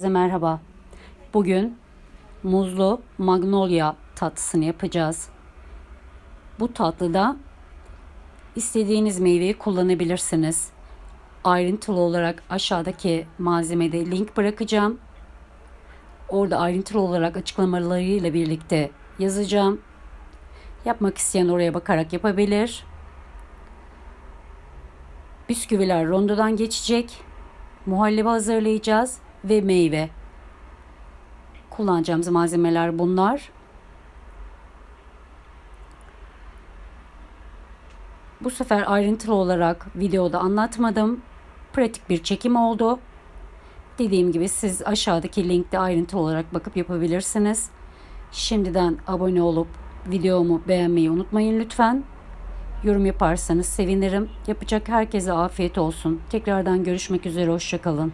Herkese merhaba. Bugün muzlu magnolia tatlısını yapacağız. Bu tatlıda istediğiniz meyveyi kullanabilirsiniz. Ayrıntılı olarak aşağıdaki malzemede link bırakacağım. Orada ayrıntılı olarak açıklamalarıyla birlikte yazacağım. Yapmak isteyen oraya bakarak yapabilir. Bisküviler rondodan geçecek. Muhallebi hazırlayacağız ve meyve. Kullanacağımız malzemeler bunlar. Bu sefer ayrıntılı olarak videoda anlatmadım. Pratik bir çekim oldu. Dediğim gibi siz aşağıdaki linkte ayrıntılı olarak bakıp yapabilirsiniz. Şimdiden abone olup videomu beğenmeyi unutmayın lütfen. Yorum yaparsanız sevinirim. Yapacak herkese afiyet olsun. Tekrardan görüşmek üzere. Hoşçakalın.